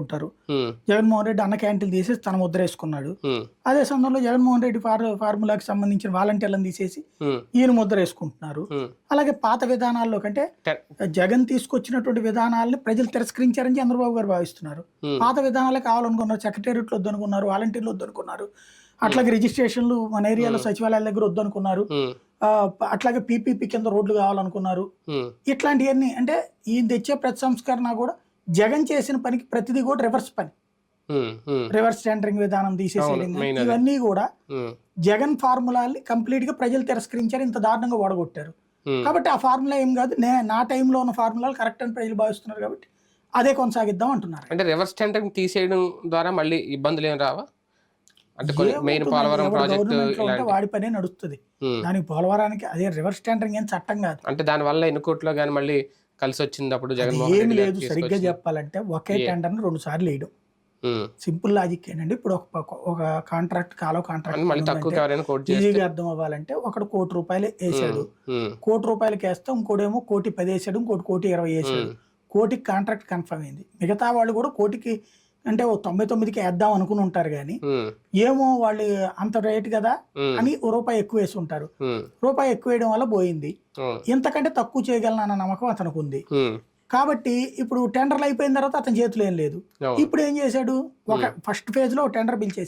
ఉంటారు. జగన్మోహన్ రెడ్డి అన్న క్యాంటీన్లు తీసేసి తన ముద్ర వేసుకున్నాడు. అదే సమయంలో జగన్మోహన్ రెడ్డి ఫార్ ఫార్ములాకి సంబంధించిన వాలంటీర్లను తీసేసి ఈయన ముద్ర వేసుకుంటున్నారు. అలాగే పాత విధానాల్లో కంటే జగన్ తీసుకొచ్చినటువంటి విధానాలని ప్రజలు తిరస్కరించారని చంద్రబాబు గారు భావిస్తున్నారు. పాత విధానాలే కావాలనుకున్నారు సెక్రటేరియట్లు వద్దనుకున్నారు వాలంటీర్లు వద్దనుకున్నారు. అట్లాగే రిజిస్ట్రేషన్లు మన ఏరియాలో సచివాలయాల దగ్గర వద్దనుకున్నారు. అట్లాగే పీపీపీ కింద రోడ్లు కావాలనుకున్నారు. ఇట్లాంటివన్నీ అంటే ఈయన తెచ్చే ప్రతి సంస్కరణ కూడా జగన్ చేసిన పనికి ప్రతిదీ కూడా రివర్స్ పని. రివర్స్ టెండరింగ్ విధానం తీసేసేయడం అదే. ఇవన్నీ కూడా జగన్ ఫార్ములాని కంప్లీట్గా ప్రజలు తిరస్కరించారు ఇంత దారుణంగా ఓడగొట్టారు. కాబట్టి ఆ ఫార్ములా ఏం కాదు నే నా టైంలో ఉన్న ఫార్ములాలు కరెక్ట్ అని ప్రజలు భావిస్తున్నారు కాబట్టి అదే కొనసాగిద్దాం అంటున్నారు. అంటే రివర్స్ టెండరింగ్ తీసేయడం ద్వారా మళ్ళీ ఇబ్బందులు ఏం రావా? అంటే మెయిన్? పోలవరం ప్రాజెక్ట్ వాడి పనే నడుస్తుంది. దానికి పోలవరానికి అదే రివర్స్ టెండరింగ్ ఏం చట్టం కాదు. అంటే దాని వల్ల ఎన్ని కోట్లో కానీ మళ్ళీ కలిసి వచ్చినప్పుడు జగన్మోహన్ ఏమి లేదు సరిగ్గా చెప్పాలంటే ఒకే టెండర్ని రెండు సార్లు వేయడం. సింపుల్ లాజిక్ ఏంటంటే ఇప్పుడు ఒక పక్క- ఒక కాంట్రాక్ట్ కాలో కాంట్రాక్ట్ ఈజీగా అర్థం అవ్వాలంటే ఒకడు కోటి రూపాయలు వేసాడు. కోటి రూపాయలకి వేస్తే ఇంకోటేమో కోటి పది వేసాడు ఇంకోటి కోటి ఇరవై వేసాడు. కోటికి కాంట్రాక్ట్ కన్ఫర్మ్ అయింది. మిగతా వాళ్ళు కూడా కోటికి అంటే ఓ తొంభై తొమ్మిదికి వేద్దాం అనుకుని ఉంటారు కానీ ఏమో వాళ్ళు అంత రేట్ కదా అని రూపాయి ఎక్కువ వేసి ఉంటారు. రూపాయి ఎక్కువ వేయడం వల్ల పోయింది. ఇంతకంటే తక్కువ చేయగలను అన్న నమ్మకం అతనికి ఉంది కాబట్టి ఇప్పుడు టెండర్లు అయిపోయిన తర్వాత అతని చేతిలో ఏం లేదు. ఇప్పుడు ఏం చేశాడు? ఒక ఫస్ట్ ఫేజ్లో టెండర్ పిలిచేసి